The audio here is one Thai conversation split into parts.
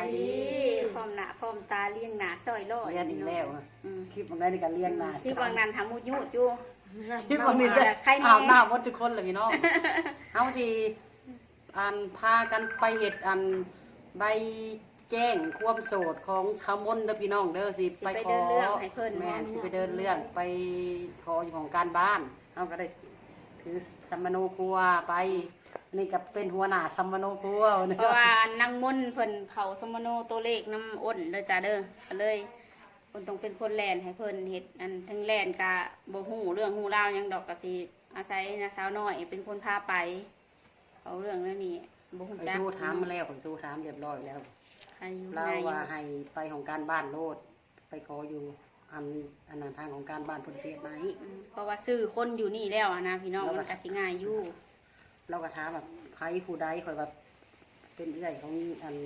ายดีพร้อมหน้าพร้อมตาเลี้ยงหน้าซอยร้อยเรียนอีกแล้วอะอืมคลิปบางได้ในการเลี้ยงนาที่บางนั้นทำมุดยุดอยู่ คลิปบางนี้เอาใครแน่ อาบน้ำหมดทุกคนเลยพี่น้อง เอาสิอันพากันไปเห็ดอันใบแจ้งความโสดของชาวมนต์เด้อพี่น้องเด้อสิสิไปไปขเดิอนเรื่องให้เพิ่น แม่นสิไปเดินเรื่องไปขออยู่ของการบ้านเอาก็ได้ถือสัมมโนครัวไป นี่ก็เป็นหัวหน้าสัมมโนครัวนะเพราะว่านางมนต์เพิ่นเขาสมโนตัวเลขน้ำอ้นเด้อจ้าเด้อก็เลยเพิ่นต้องเป็นคนแลนให้เพิ่นเฮ็ดอันทั้งแลนกะบ่ฮู้เรื่องฮู้ราวหยังดอกก็สิอาศัยนาสาวน้อยเป็นคนพาไปเอาเรื่องนั้นนี่บ่ฮู้ไปจักทูถามมาแล้วผมทูถามเรียบร้อยแล้ว ใครอยู่เราไหนว่าให้ไปของการบ้านโลด ไปขออยู่อันอันนั้นทางของการบ้านผลเสียไหนอืมเพราะว่าซื้อคนอยู่นี่แล้วอะนะพี่น้องแล้วก็ มันก็สิง่ายอยู่ เราก็ถามแบบใครผู้ใดคอยว่าเป็นเอื้อยของอัน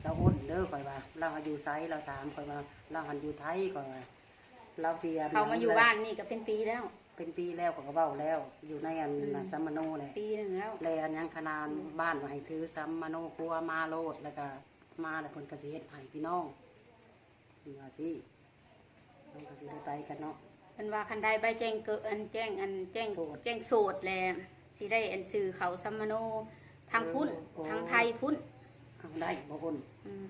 เจ้าอ้นเด้อคอยว่า เราหันอยู่ไซเราถามคอยว่าเราหันอยู่ไทยคอยว่าเราเสียเขามาอยู่บ้านนี่ก็เป็นปีแล้ว เป็นปีแล้วเขาก็เบ้าแล้ว อยู่ในอันน่ะสัมมโนเลยปีหนึ่งแล้วแลอันยังขนาดบ้านว่าให้ถือสัมมโนครัวมาโลดแล้วก็มาแล้วผลกระเสียให้พี่น้องว่าสิเราก็สิได้ไปกันเนาะ เป็นว่าคันได้ใบแจ้งเกิดอันแจ้งอันแจ้งโสด แจ้งโสดแล สิได้อันสื่อเขาซัมมโนทางพุ่นโอ้ ทางไทยพุ่นเอาได้บ่คนอืม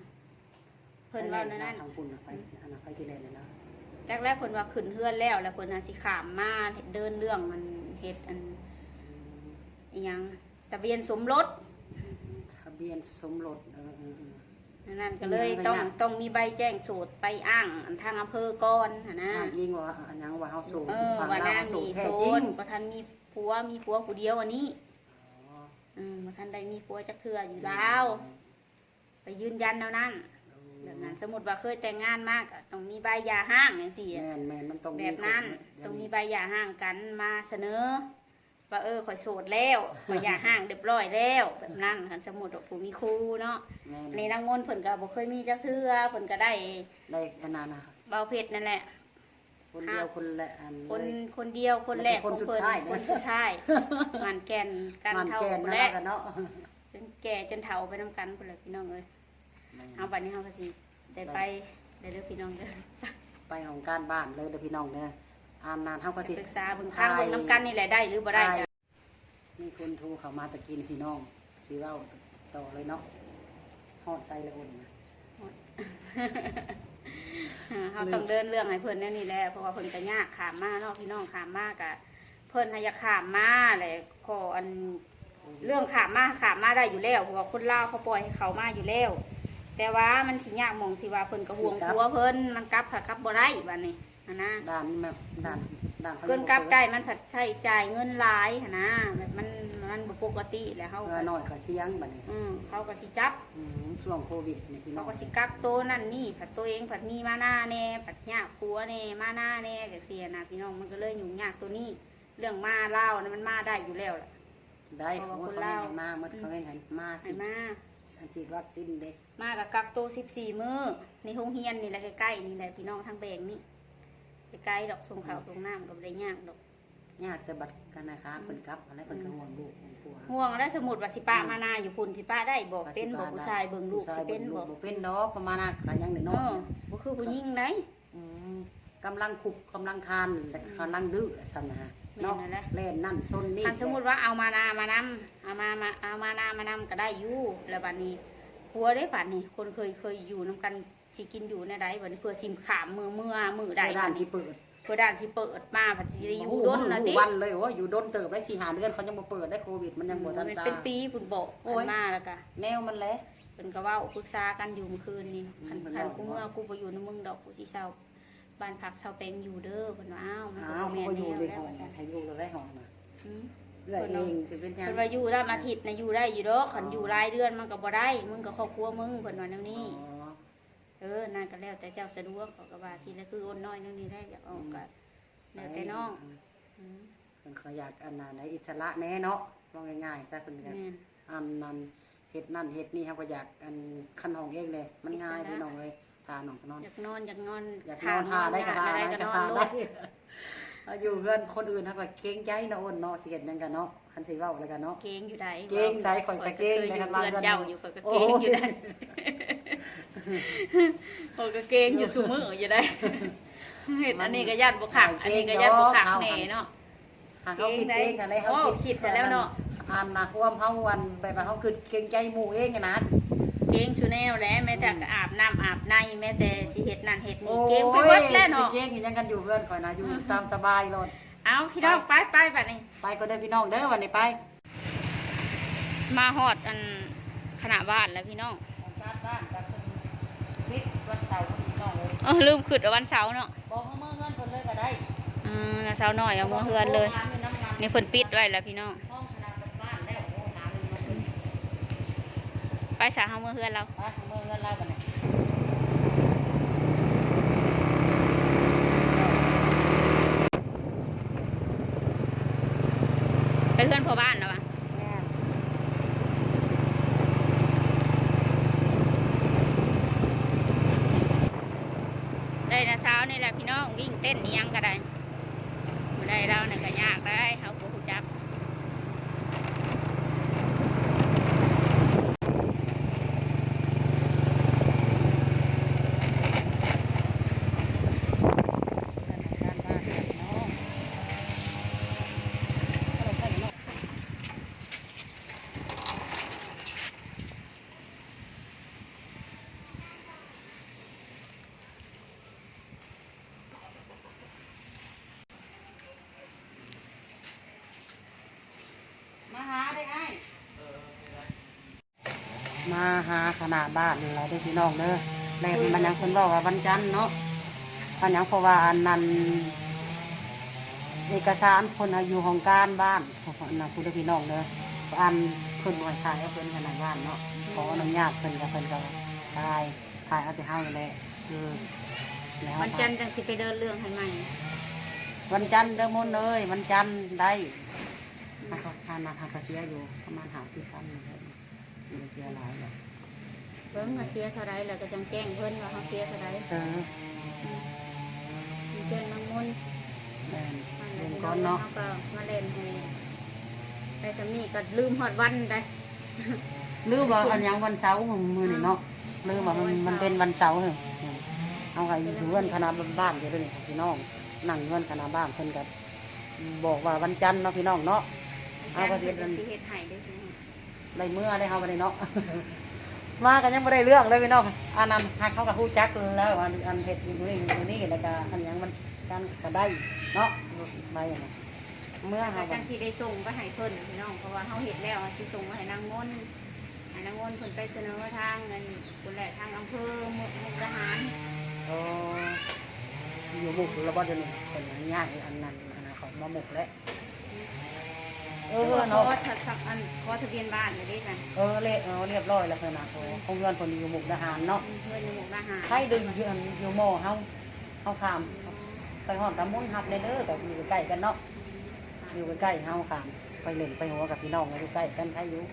เพิ่นว่านั่นนั่นทางคุณน่ะไปสิอันนั้นไปสิเลนเลยนะแรกแรกๆเพิ่นว่าขึ้นเฮือนแล้ว แล้วเพิ่นอาสิขามมาเดินเรื่องมันเฮ็ดอันอิหยังทะเบียนสมรสทะเบียนสมรสเออเออเออ นั่นก็เลยอิหยังต้องก็ยากต้องมีใบแจ้งโสดไปอ้างอันทางอำเภอก่อนหั่นนะ อ่ายิ่งว่าอันยังว่าเฮาสูงเออฝั่งว่าลาวนางเฮาสูงมีแท้โสจริดงบ่ทันมี ผัวมีผัวผู้เดียวอันนี้อ๋ออืมบ่ทันได้มีผัวจักเทื่ออยู่ลาวไปยืนยันแล้วนั่นแบบนั้นสมมติว่าเคยแต่งงานมากอะต้องมีใบหย่าห้างอย่างสี่ แม่นแม่นมันต้องแบบนั้นคต้องมีเดี๋ยวใบหย่าห้างกันมาเสนอว่าเออข่อยโสดแล้ว ข่อยหย่าห้างเรียบร้อยแล้ว แบบนั้นคันสมมติว่าผู้มีครูเนาะแม่นในนางมนต์เพิ่นก็บ่เคยมีจักเทื่อเพิ่นก็ได้ได้อันนั้นนะ เบาเพชรนั่นแหละ คนเดียวคนละอันคนเลยคนเดียวคนแรกคนของสุดเพิ่นท้ายคนสุดท้ายมันแก่นกันมันเท่าแกนนะและกันเนาะจนแก่จนเฒ่าไปนํกันพุ่นแหละพี่น้องเอ้ยเอาบัดนี้เฮาก็สิได้ไปได้เด้อพี่น้องเด้อไปของการบ้านเลยเด้อพี่น้องเด้ออ่านนานเฮาก็สิปรึกษาเบิ่งทางเบิ่งน้ำกันนี่แหละได้หรือบ่ได้จ้ะมีคนโทรเข้ามาตะกี้นี่พี่น้องสิเว้าต่อเลยเนาะฮอดใส่ละอุ่นนะ อ่าเขาต้องเดินเรื่องให้เพิ่นแน่นี่แหละเพราะว่าเพิ่นก็ยากขามมาเนาะพี่น้องขามมากะเพิ่นให้อยากขามมาแหละขออันเรื่องขามมาขามมาได้อยู่แล้วเพราะว่าคนลาวเขาปล่อยให้เขามาอยู่แล้ว แต่ว่ามันสิยากหมองที่ว่าเพิ่นก็ห่วงผัวเพิ่นมันกลับผัดกลับบ่ได้บัดนี้หั้นนะด้านแบบด้านด้านขาเกินกลับได้มันผัดใช้จ่ายเงินหลายหั้นนะแบบมัน มันบ่ปกติแล้วเขาเออน้อยก็เสียงบัดนี้อืมเขาก็สิจับ อืมช่วงโควิดนี่พี่น้เขาองก็สิกักโตวนั่นนี่ผัดตัวเองผัดมีมาหน้าแน่ผัดยากผัวแน่มาหน้าแน่จังเสียนะพี่น้องมันก็เลยยุ่งยากตัวนี้ เรื่องมาเล่าวนะมันมาได้อยู่แล้วล่ะได้เขาว่าเขาให้ให้มาเมื่อเขาให้ให้มาให้สิมาฉีดวัคซีนเด้มากับกักโตวสิบสี่มื้อในห้องเฮียนนี่แหละใกล้ๆนี่แหละพี่น้องทางแบงนี่ใกล้ๆดอกส่งข่าวส่งน้ำก็บ่ได้ยากดอก ญาติแต่บัดกันนะคะเพิ่นกลับอะไรเพิ่นก็ห่วงลูกห่วงผัวห่วงแล้วสมมุติว่าสิป้ามาหน้าอยู่พุ่นสิป้าได้บอกเป็นบอกผู้ชายเบิ่งลูกผู้ชาสิยเป็เบิ่นงลูบอกบ่เป็นดอกประมาณนั้นก็ยังเอน้อยอบ่คือผู้หญิงไหนๆอืมกำลังคุกกำลังคานและกำลังดื้อซั่นนะฮะแม่นเนาะนั่นแหละเล่นนั่นซนนี่คันสมมุติว่าเอามานามานำเอามามาเอามานามานำก็ได้อยู่แล้วบัดนี้ผัวได้บัดนี้ คนเคยเคยอยู่นํกันสิกินอยู่ในใดบัดนี้เพื่อสิมขามมือเมื่อมือใดได้ด้านสิเปิด เพื่อด้านสิเปิดมาผัดสิได้อยู่โอ้โหด้นนะหูติวันเลยว่าอยู่ดนเติบได้สี่หาเดือนเขายังบ่เปิดได้โควิดมันยังบ่ทันมันซาเป็นปีพุ่นบอกโอ้ยเพิ่นมาแล้วก็แนวมันแหละเพิ่นก็เว้าปรึกษากันอยู่เมื่อคืนนี่อืมคันเพิ่นคันเว้ากูเมื่อกูบ่อยู่ในเมืองดอกกูสิเช่าบ้านพักเช่าแปลงอยู่เด้อเพิ่นว่าอ้าวมันก็อ้าวบ่เขาแม่นก็อยู่แนวในแล้วห้องว่าซั่นให้อยู่แล้วได้ห้องน่ะอืมเอื้อยเองสิเป็นหยังเพิ่นว่าอยู่ตามอาทิตย์นะอยู่ได้อยู่ดอกคันอยู่รายเดือนมันก็บ่ได้ มึงก็ครอบครัวมึงเพิ่นว่าแนวนี้อ๋อ เออนั่นก็แล้วแต่เจ้าสะดวกเขาก็ว่าสิแล้วคือโอนน้อยนั่นนี่ได้อยากออกก็แล้วแต่น้องอืมเพิ่นเขาอยากอันนั้นในอิสระแน่เนาะว่าง่ายๆซะเพิ่นก็แม่นอันนั้นเฮ็ดนั่นเฮ็ดนี่เฮาก็อยากอันคันห้องเองเลย มันง่ายอิสระพี่น้องเอ้ยทาน้องก็นอน อยากนอนอยากนอนอยากนอนทาได้ก็ทาได้ได้ก็ก็นอทานโลได้ดเอาอยู่เพื่อนคนอื่นเฮาก็เกรงใจเนาะอ้นเนาะสิเฮ็ดหยังกันเนาะคันสิเว้าแล้วกันเนาะ เกงอยู่ใดเกงใดข่อยก็เกงเคยในอยู่คันว่าเพื่อนเพื่อนเจ้าอยู่ข่อยก็โอ้เกงอยู่ใดย โอ้ก็เก่งอยู่ซุมืออยู่ได้เห็ดอันนี้ก็ยัดบุขักอันนี้ก็ยัดบุขักแหน่เนาะหาเขาคิดเองอะไรเขาโอ้คิดคิดไปแล้วเนาะอันนะความเฮาวันแบบว่าเขาคือเกรงใจหมู่เองอะนะเก่งชูแนวแหล้วแม้แต่ก็อาบน้ำอาบในแม้แต่สิเฮ็ดนั่นเฮ็ดนี่โอ้เก่งไปยเบิดแล้วเนาะเก่งๆยังกันอยู่เพื่อนข่อยนะอยู่ตามสบายเลยเอาพี่น้องไปไปบัดนี้ไปก็เด้อพี่น้องเด้อวันนี้ไป มาฮอดอันขนาดบ้านแล้วพี่น้อง การบ้านกับพิษวันเสาร์พี่น้ องเลยเออลืมขึ้นวันเสาร์เนาะบอกเขาเมื่อเงินคนเลยก็ได้อืมแล้วเสาร์หน่อยเอามาเฮือนเลย นี่เพิ่นปิดไว้แล้วพี่น้องห้องขนาดบ้านแล้วโอ้น้ำมันลงไปสาเฮามาเฮือนเราไปเมื่อเงินเล่ากันเนี่ย ไปเฮือนพ่อบ้านแล้ววะได้นะเช้านี่แหละพี่ ล่นยังก็ได้บ่ได้เราเนี่ยก็ยากได้เฮาบ่ฮู้จัก การบ้านพี่น้อง มาหาได้ไอ้ มาหาขนาดบ้านเราได้อพี่น้องเด้อแม่มันยังคนบอกว่าวันจันทร์เนาะวันยังเพราะว่าอันนั้นเอกสารคนอายุของการบ้านของนะคุณพี่น้องเด้ออันเพิ่นวันชายเอาเพิ่นขนาดบ้านเนาะขออนุญาตเพิ่นกับเพิ่นก็ถ่ายถ่ายเอาไปให้เลยคือแล้ววันจันทร์จังสิไปเดินเรื่องให้ใหม่วันจันทร์เด้อมนต์เลย วันจันทร์ได้นะครับทานมาทานกระเสียอยู่ประมาณหาสิบพันเลยมี เสียหลายเลยเบิ่งว่าเสียเท่าไรแล้วก็จังแจ้งเพิ่นว่าเขาเสียเท่าไรเออมีเพิ่นน้ำมนต์แม่นมันเล่นพี่ก้อนเนาะก็มาเล่นให้ได้สำนีก็ลืมฮอดวันได้ลืมว่าอันยังวันเสาร์มือนี่เนาะลืมว่ามันมันเป็นวันเสาร์เหรอเอาไงอยู่เงื่อนคณะบ้านอยู่ด้วยนี่พี่น้องนั่งเงื่อนคณะบ้านเพิ่นกับบอกว่าวันจันทร์เนาะพี่น้องเนาะเอาประเด็นจันทร์เพิ่นก็สิเฮ็ดให้เด้อ พี่น้องไรเมื่อได้เฮาไปเนาะ มากันยังไม่ได้เรื่องเลยพี่น้องอันนั้นหากเขากับผู้จักแล้วอันอันเห็ดอยู่นี่อยู่นี่แล้วก็อันยังมันกันก็ได้เนาะไปอะนะเมื่อก็เขาจังสิได้ส่งไปให้เพิ่นพี่น้องเพราะว่าเฮาเฮ็ดแล้วอะสิส่งไปให้นางมนต์ให้นางมนต์เพิ่นไปเสนอทางเงินคนแรกทางอำเภอมุกมุกดาหารเอออยู่บุกระบอดเดี๋ยวนี้เป็นอย่างง่ายอันนั้นอันนั้นเขามาหมกแล้ว เอเอออเนาะขอทะอันขอทะเบียนบ้านอยู่ด้วยกันเออเละเออเรียบร้อยแล้วเพื่อนนะโอ้คงเงินคนอยู่มุกดาหารเนาะเพื่อนอยู่มุกดาหารใครดึงอยู่อันอยู่หม้อเฮาเฮาขามไปหอดตะมุนหับเลยเด้อกับอยู่ใกล้กันเนาะอยู่ใกล้ๆเฮาขามไปเล่นไปหัวกับพี่น้องอยู่ใกล้กันใครอยู่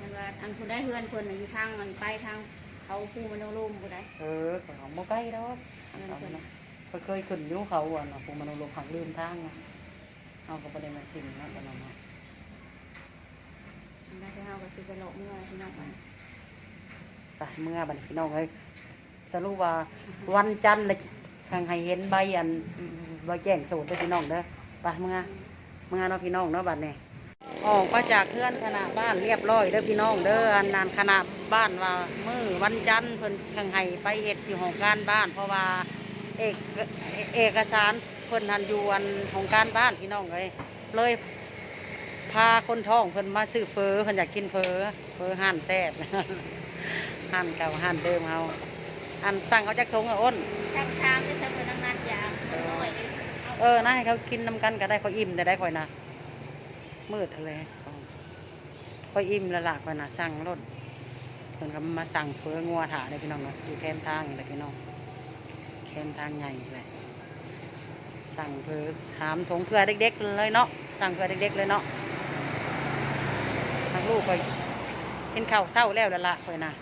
มันว่าอันผู้ได้เพื่อนเพิ่นน่ะอยู่ทางมันไปทางเขาผู้มโนรูมผู้ใดเออของบ่ใกล้ดอกเอาเนาะเคยเคยขึ้นอยู่เขาอะเนาะผมมันลงขังลืมทางเนาะเฮาก็บ่ได้มาทิ้งเนาะตอนนั้น เนาะมันได้ที่เฮาก็สิไปโลกเมื่อพี่น้องไปไปเมื่อบัดนพี่น้องเอ้ยสรุปว่าวันจันทร์เลยทางให้เห็นใบอันใบแจ้งสูตรเด้อพี่น้องเด้อไปเมื่อเมื่อเนาะพี่น้องเนาะบัดนี้ออกมาจากเพื่อนคณะบ้านเรียบร้อยเด้อพี่น้องเด้ออันนั้นคณะบ้านว่ามือวันจันทร์เพิ่นทางให้ไปเฮ็ดอยู่ของการบ้าน เพราะว่าเอกเอกสารเพิ่นทันอยู่อันของการบ้านพี่น้องเอ้ยเลย พาคนท้องเพิ่นมาซื้อเฟอเพิ่นอยากกินเฟอเฟอห่านแซ่บห่านเก่าห่านเดิมเฮาอันสั่งเขาจากทงอะอ้นทางทางที่เพิ่นนั่งนัดยาเพิ่นน้อยเลยเออนะให้เขากินน้ำกันก็ได้เขาอิ่มแต่ได้ค่อยนะมืดอะไรค่อยอิ่มและละค่อยนะสั่งรถเพิ่นก็มาสั่งเฟองัวถาเลยพี่น้องเนาะอยู่แคมทางนี่แหละพี่น้องแคมทางใหญ่เลยสั่งเฟอถามทงเพื่อเด็กๆเลยเนาะสั่งเพื่อเด็กๆเลยเนาะทาง ลูกค่อยเห็นข้าวเศร้าแล้วละละคอยนะ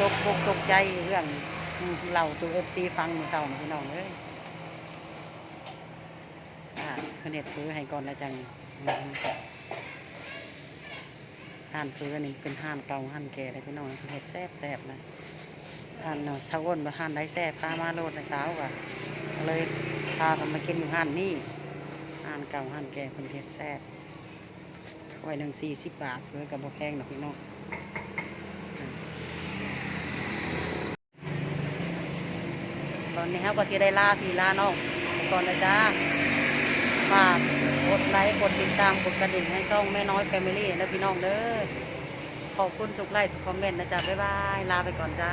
ตกอกตกใจเรื่องเราสู่เอฟซีฟังมือเศร้าพี่น้องเอ้ยอ่าเพิ่นเฮ็ดซื้อให้ก่อนแล้วจังห่านเฟือนี่เป็นห่านเก่าห่านแก่เลยพี่น้องเห็ดแซ่บแซ่บนะห่านเนาะชาวอ้นมาห่านได้แซ่บพามาโลดในเช้าว่ะเลยพากันมากินอยู่ห่านนี่ห่านเก่าห่านแก่เป็นเห็ดแซ่บ ไว้หนึ่งสี่สิบบาทเลยกับบ่แพงนะพี่น้องตอนนี้ครับก็ที่ได้ล่าพี่ลาน้องก่อนนะจ้าฝากกดไลค์กดติดตามกดกระดิ่งให้ช่องแม่น้อยแฟมิลี่นะพี่น้องเด้อขอบคุณทุกไลค์ทุกคอมเมนต์นะจ๊ะบ๊ายบายลาไปก่อนจ้า